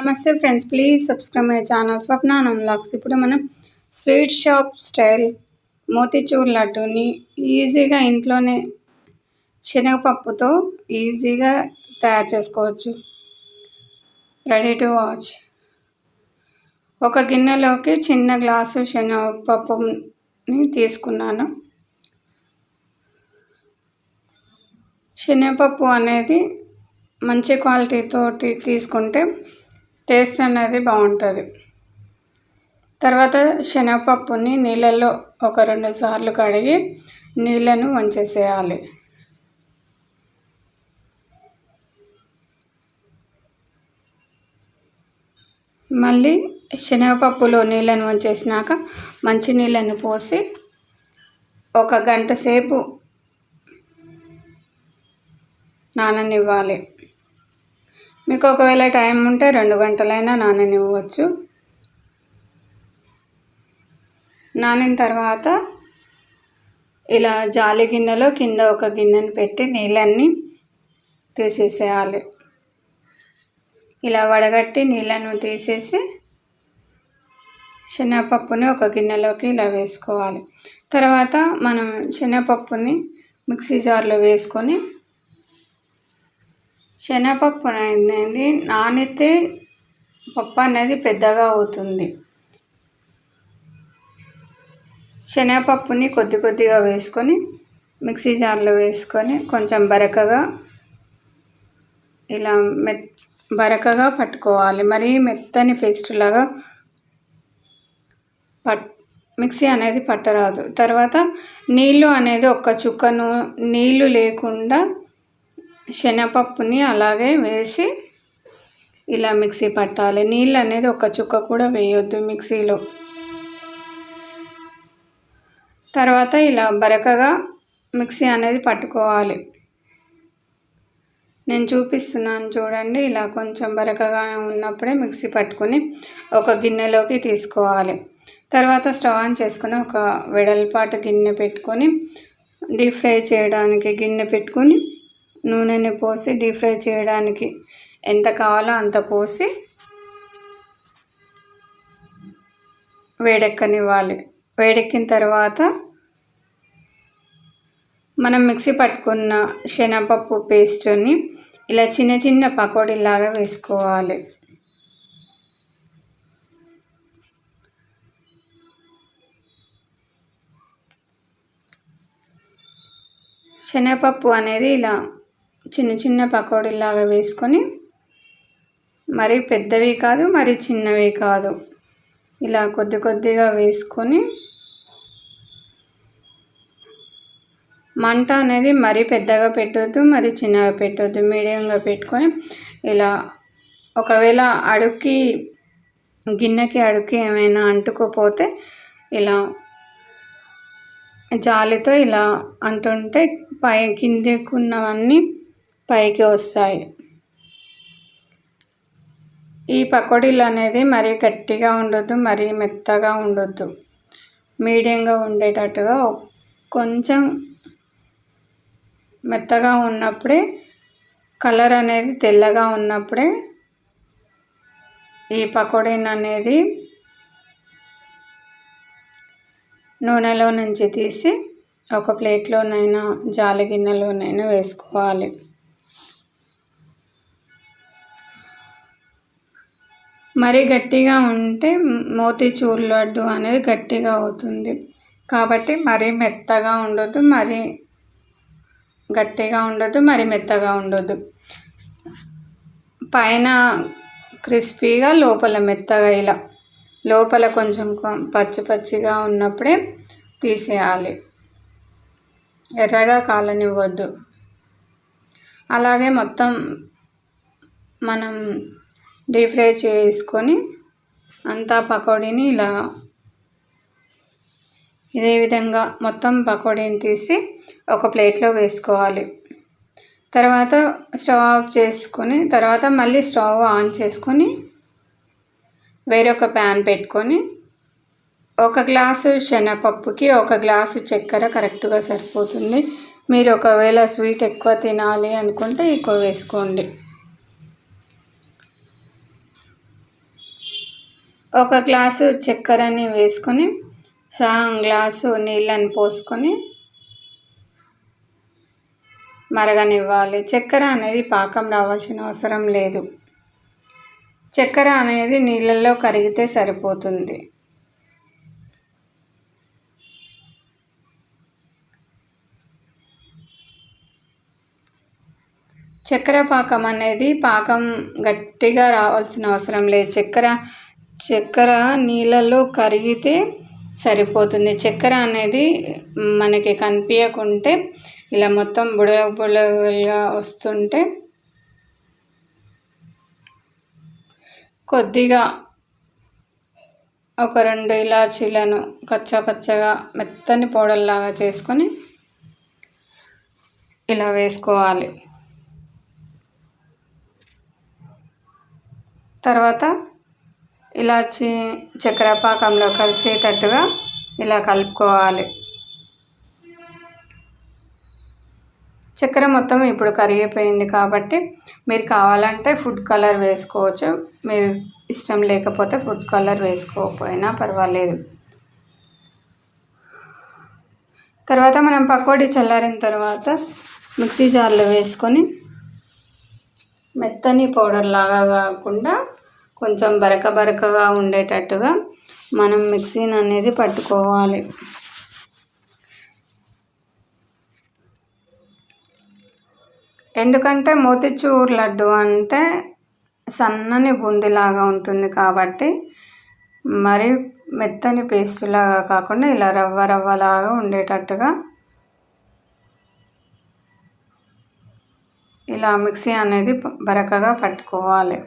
నమస్తే friends please subscribe my channel స్వప్నానం లాక్స్ ఇప్పుడు మనం స్వీట్ షాప్ స్టైల్ మోతీచూర్ లడ్డూని ఈజీగా ఇంట్లోనే శనగపప్పుతో ఈజీగా తయారు చేసుకోవచ్చు. రెడీ టు వాచ్ ఒక గిన్నెలోకి చిన్న గ్లాసు శనగపప్పుని తీసుకున్నాను. శనగపప్పు అనేది మంచి క్వాలిటీతో తీసుకుంటే టేస్ట్ అనేది బాగుంటుంది. తర్వాత శనగపప్పుని నీళ్ళల్లో ఒక రెండు సార్లు కడిగి నీళ్ళను వంచేసేయాలి. మళ్ళీ శనగపప్పులో నీళ్ళను వంచేసినాక మంచి నీళ్ళను పోసి ఒక గంట సేపు నాననివ్వాలి. మీకు ఒకవేళ టైం ఉంటే రెండు గంటలైనా నాననివ్వచ్చు నానిన తర్వాత ఇలా జాలి గిన్నెలో కింద ఒక గిన్నెను పెట్టి నీళ్ళన్నీ తీసేసేయాలి. ఇలా వడగట్టి నీళ్ళను తీసేసి శనగపప్పుని ఒక గిన్నెలోకి ఇలా వేసుకోవాలి. తర్వాత మనం శనగపప్పుని మిక్సీ జార్లో వేసుకొని శనగపప్పు అనేది నానితే పప్పు అనేది పెద్దగా అవుతుంది. శనగపప్పుని కొద్ది కొద్దిగా వేసుకొని మిక్సీ జార్లో వేసుకొని కొంచెం బరకగా ఇలా మెత్ బరకగా పట్టుకోవాలి. మరీ మెత్తని పేస్ట్ లాగా పట్ మిక్సీ అనేది పట్టరాదు. తర్వాత నీళ్ళు అనేది ఒక్క చుక్కను నీళ్ళు లేకుండా శనగపప్పుని అలాగే వేసి ఇలా మిక్సీ పట్టాలి. నీళ్ళు అనేది ఒక చుక్క కూడా వేయొద్దు మిక్సీలో. తర్వాత ఇలా బరకగా మిక్సీ అనేది పట్టుకోవాలి. నేను చూపిస్తున్నాను చూడండి ఇలా కొంచెం బరకగా ఉన్నప్పుడే మిక్సీ పట్టుకొని ఒక గిన్నెలోకి తీసుకోవాలి. తర్వాత స్టవ్ ఆన్ చేసుకుని ఒక వెడల్పాటు గిన్నె పెట్టుకొని డీప్ ఫ్రై చేయడానికి గిన్నె పెట్టుకొని నూనెని పోసి డీప్ ఫ్రై చేయడానికి ఎంత కావాలో అంత పోసి వేడెక్కనివ్వాలి. వేడెక్కిన తర్వాత మనం మిక్సీ పట్టుకున్న శనగపప్పు పేస్ట్ని ఇలా చిన్న చిన్న పకోడీలాగా వేసుకోవాలి. శనగపప్పు అనేది ఇలా చిన్న చిన్న పకోడీలాగా వేసుకొని మరీ పెద్దవి కాదు మరి చిన్నవి కాదు. ఇలా కొద్ది కొద్దిగా వేసుకొని మంట అనేది మరీ పెద్దగా పెట్టొద్దు మరి చిన్నగా పెట్టొద్దు మీడియంగా పెట్టుకొని ఇలా ఒకవేళ అడుక్కి గిన్నెకి అడుక్కి ఏమైనా అంటుకోపోతే ఇలా జాలితో ఇలా అంటుంటే పై కిందకున్నవన్నీ పైకి వస్తాయి. ఈ పకోడీలు అనేది మరీ గట్టిగా ఉండొద్దు మరీ మెత్తగా ఉండొద్దు. మీడియంగా ఉండేటట్టుగా కొంచెం మెత్తగా ఉన్నప్పుడే కలర్ అనేది తెల్లగా ఉన్నప్పుడే ఈ పకోడీని అనేది నూనెలో నుంచి తీసి ఒక ప్లేట్లోనైనా జాలి గిన్నెలోనైనా వేసుకోవాలి. మరీ గట్టిగా ఉంటే మోతీచూర్ లడ్డు అనేది గట్టిగా అవుతుంది. కాబట్టి మరీ మెత్తగా ఉండొద్దు మరీ గట్టిగా ఉండొద్దు మరీ మెత్తగా ఉండొద్దు. పైన క్రిస్పీగా లోపల మెత్తగా ఇలా లోపల కొంచెం పచ్చి పచ్చిగా ఉన్నప్పుడే తీసేయాలి. ఎర్రగా కాలనివ్వద్దు. అలాగే మొత్తం మనం డీప్ ఫ్రై చేసుకొని అంతా పకోడీని ఇలా ఇదే విధంగా మొత్తం పకోడీని తీసి ఒక ప్లేట్లో వేసుకోవాలి. తర్వాత స్టవ్ ఆఫ్ చేసుకొని తర్వాత మళ్ళీ స్టవ్ ఆన్ చేసుకొని వేరొక ప్యాన్ పెట్టుకొని ఒక గ్లాసు శనగపప్పుకి ఒక గ్లాసు చక్కెర కరెక్ట్గా సరిపోతుంది. మీరు ఒకవేళ స్వీట్ ఎక్కువ తినాలి అనుకుంటే ఎక్కువ వేసుకోండి. ఒక గ్లాసు చక్కెరని వేసుకొని సగం గ్లాసు నీళ్ళని పోసుకొని మరగనివ్వాలి. చక్కెర అనేది పాకం రావాల్సిన అవసరం లేదు. చక్కెర అనేది నీళ్ళల్లో కరిగితే సరిపోతుంది. చక్కెర పాకం అనేది పాకం గట్టిగా రావాల్సిన అవసరం లేదు. చక్కెర చక్కెర నీళ్ళల్లో కరిగితే సరిపోతుంది. చక్కెర అనేది మనకి కనిపించకుంటే ఇలా మొత్తం బుడగ బుడగలుగా వస్తుంటే కొద్దిగా ఒక రెండు ఇలాచీలను కచ్చా పచ్చగా మెత్తని పౌడర్లాగా చేసుకొని ఇలా వేసుకోవాలి. తర్వాత ఇలాచి చక్కెర పాకంలో కలిసేటట్టుగా ఇలా కలుపుకోవాలి. చక్కెర మొత్తం ఇప్పుడు కరిగిపోయింది కాబట్టి మీరు కావాలంటే ఫుడ్ కలర్ వేసుకోవచ్చు. మీరు ఇష్టం లేకపోతే ఫుడ్ కలర్ వేసుకోకపోయినా పర్వాలేదు. తర్వాత మనం పకోడీ చల్లారిన తర్వాత మిక్సీ జార్లో వేసుకొని మెత్తని పౌడర్ లాగా కాకుండా కొంచెం బరక బరకగా ఉండేటట్టుగా మనం మిక్సీని అనేది పట్టుకోవాలి. ఎందుకంటే మోతిచూర్ లడ్డు అంటే సన్నని బూందీలాగా ఉంటుంది కాబట్టి మరి మెత్తని పేస్ట్ లాగా కాకుండా ఇలా రవ్వ రవ్వలాగా ఉండేటట్టుగా ఇలా మిక్సీ అనేది బరకగా పట్టుకోవాలి.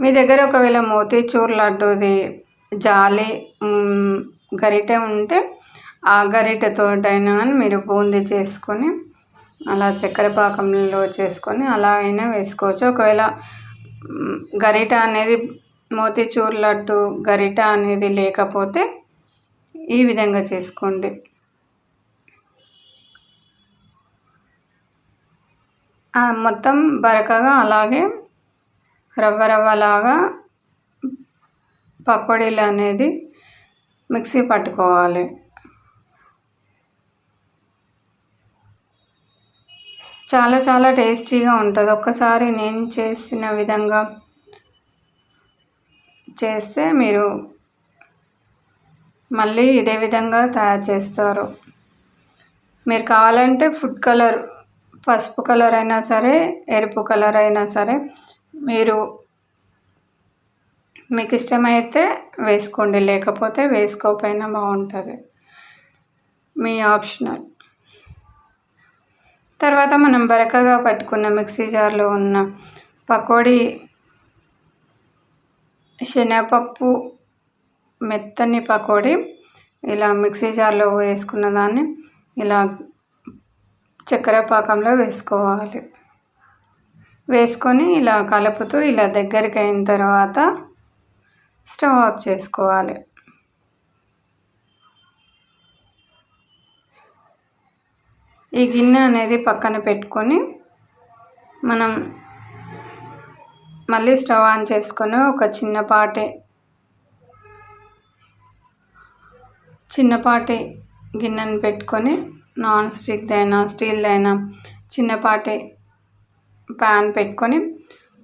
మీ దగ్గర ఒకవేళ మోతీచూర్ లడ్డూది జాలి గరిటె ఉంటే ఆ గరిటెతోటైనా కానీ మీరు బూందీ చేసుకొని అలా చక్కెర పాకంలో చేసుకొని అలా అయినా వేసుకోవచ్చు. ఒకవేళ గరిట అనేది మోతీచూర్ లడ్డు గరిట అనేది లేకపోతే ఈ విధంగా చేసుకోండి. మొత్తం బరకగా అలాగే రవ్వ రవ్వలాగా పకోడీలు అనేది మిక్సీ పట్టుకోవాలి. చాలా చాలా టేస్టీగా ఉంటుంది. ఒక్కసారి నేను చేసిన విధంగా చేస్తే మీరు మళ్ళీ ఇదే విధంగా తయారు చేస్తారు. మీరు కావాలంటే ఫుడ్ కలర్ పసుపు కలర్ అయినా సరే ఎరుపు కలర్ అయినా సరే మీరు మీకు ఇష్టమైతే వేసుకోండి లేకపోతే వేసుకోకపోయినా బాగుంటుంది. మీ ఆప్షనల్. తర్వాత మనం బరకగా పట్టుకున్న మిక్సీ జార్లో ఉన్న పకోడీ శనగపప్పు మెత్తని పకోడీ ఇలా మిక్సీ జార్లో వేసుకున్న దాన్ని ఇలా చక్కెర పాకంలో వేసుకోవాలి. వేసుకొని ఇలా కలుపుతూ ఇలా దగ్గరికి అయిన తర్వాత స్టవ్ ఆఫ్ చేసుకోవాలి. ఈ గిన్నె అనేది పక్కన పెట్టుకొని మనం మళ్ళీ స్టవ్ ఆన్ చేసుకొని ఒక చిన్నపాటి చిన్నపాటి గిన్నెను పెట్టుకొని నాన్ స్టిక్దైనా స్టీల్దైనా చిన్నపాటి ప్యాన్ పెట్టుకొని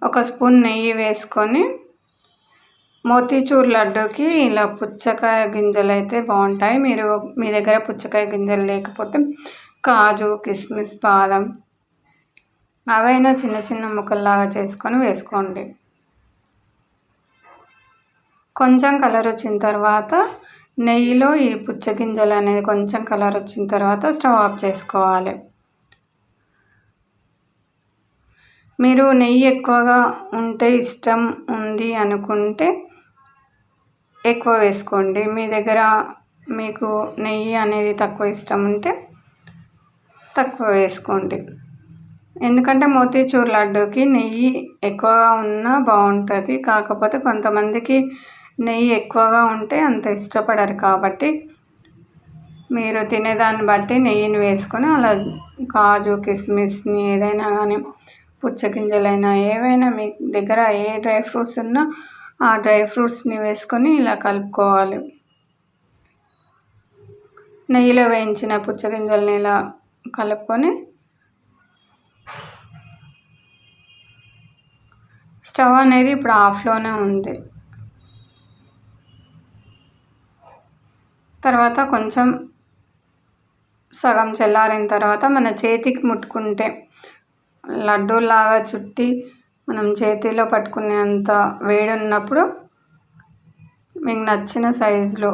ఒక స్పూన్ నెయ్యి వేసుకొని మోతీచూర్ లడ్డూకి ఇలా పుచ్చకాయ గింజలు అయితే బాగుంటాయి. మీరు మీ దగ్గర పుచ్చకాయ గింజలు లేకపోతే కాజు కిస్మిస్ బాదం అవైనా చిన్న చిన్న ముక్కల్లాగా చేసుకొని వేసుకోండి. కొంచెం కలర్ వచ్చిన తర్వాత నెయ్యిలో ఈ పుచ్చగింజలు అనేది కొంచెం కలర్ వచ్చిన తర్వాత స్టవ్ ఆఫ్ చేసుకోవాలి. మీరు నెయ్యి ఎక్కువగా ఉంటే ఇష్టం ఉంది అనుకుంటే ఎక్కువ వేసుకోండి. మీ దగ్గర మీకు నెయ్యి అనేది తక్కువ ఇష్టం ఉంటే తక్కువ వేసుకోండి. ఎందుకంటే మోతీచూర్ లడ్డూకి నెయ్యి ఎక్కువగా ఉన్నా బాగుంటుంది. కాకపోతే కొంతమందికి నెయ్యి ఎక్కువగా ఉంటే అంత ఇష్టపడరు కాబట్టి మీరు తినేదాన్ని బట్టి నెయ్యిని వేసుకొని అలా కాజు కిస్మిస్ని ఏదైనా కానీ పుచ్చగింజలైనా ఏవైనా మీ దగ్గర ఏ డ్రై ఫ్రూట్స్ ఉన్నా ఆ డ్రై ఫ్రూట్స్ని వేసుకొని ఇలా కలుపుకోవాలి. నెయ్యిలో వేయించిన పుచ్చగింజల్ని ఇలా కలుపుకొని స్టవ్ అనేది ఇప్పుడు ఆఫ్లోనే ఉంది. తర్వాత కొంచెం సగం చల్లారిన తర్వాత మన చేతికి ముట్టుకుంటే లడ్డూలాగా చుట్టి మనం చేతిలో పట్టుకునేంత వేడి ఉన్నప్పుడు మీకు నచ్చిన సైజులో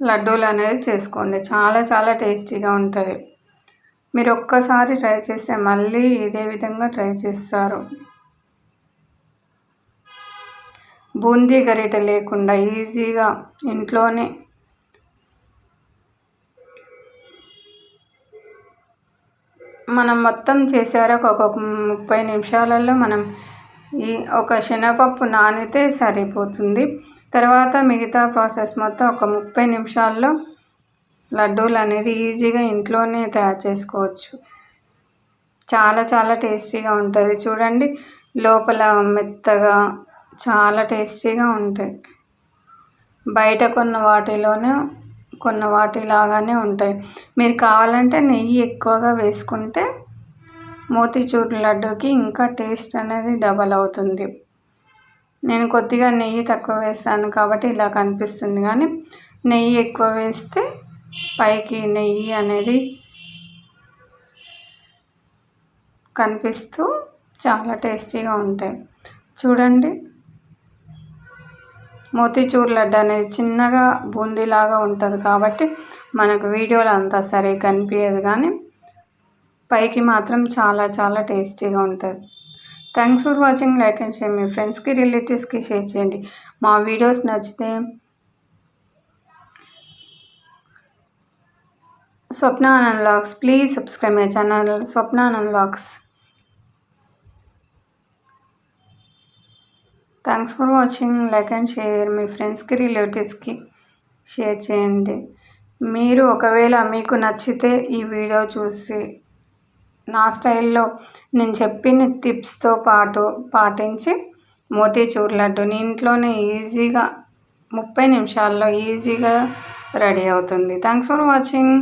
లడ్డూలు అనేది చేసుకోండి. చాలా చాలా టేస్టీగా ఉంటుంది. మీరు ఒక్కసారి ట్రై చేస్తే మళ్ళీ ఇదే విధంగా ట్రై చేస్తారు. బూందీ గరిట లేకుండా ఈజీగా ఇంట్లోనే మనం మొత్తం చేసేవరకు ఒక్కొక్క ముప్పై నిమిషాలలో మనం ఈ ఒక శనగపప్పు నానితే సరిపోతుంది. తర్వాత మిగతా ప్రాసెస్ మొత్తం ఒక ముప్పై నిమిషాల్లో లడ్డూలు అనేది ఈజీగా ఇంట్లోనే తయారు చేసుకోవచ్చు. చాలా చాలా టేస్టీగా ఉంటుంది. చూడండి లోపల మెత్తగా చాలా టేస్టీగా ఉంటాయి. బయట కొన్న వాటిలోనే కొన్న వాటిలాగానే ఉంటాయి. మీరు కావాలంటే నెయ్యి ఎక్కువగా వేసుకుంటే మోతీచూర్ లడ్డూకి ఇంకా టేస్ట్ అనేది డబల్ అవుతుంది. నేను కొద్దిగా నెయ్యి తక్కువ వేసాను కాబట్టి ఇలా కనిపిస్తుంది కానీ నెయ్యి ఎక్కువ వేస్తే పైకి నెయ్యి అనేది కనిపిస్తూ చాలా టేస్టీగా ఉంటాయి. చూడండి. మోతీచూర్ లడ్డు అనేది చిన్నగా బూందీలాగా ఉంటుంది కాబట్టి మనకు వీడియోలో అంతా సరే కనిపించదు కానీ పైకి మాత్రం చాలా చాలా టేస్టీగా ఉంటుంది. Thanks for watching like and share మీ ఫ్రెండ్స్కి రిలేటివ్స్కి షేర్ చేయండి. మా వీడియోస్ నచ్చితే Swapna Anand vlogs. Please subscribe my channel. Swapna Anand vlogs. Thanks for watching like and share మీ ఫ్రెండ్స్కి రిలేటివ్స్కి షేర్ చేయండి. మీరు ఒకవేళ మీకు నచ్చితే ఈ వీడియో చూసి నా స్టైల్లో నేను చెప్పిన టిప్స్తో పాటు పాటించి మోతీచూర్ లడ్డుని ఇంట్లోనే ఈజీగా ముప్పై నిమిషాల్లో ఈజీగా రెడీ అవుతుంది. Thanks for watching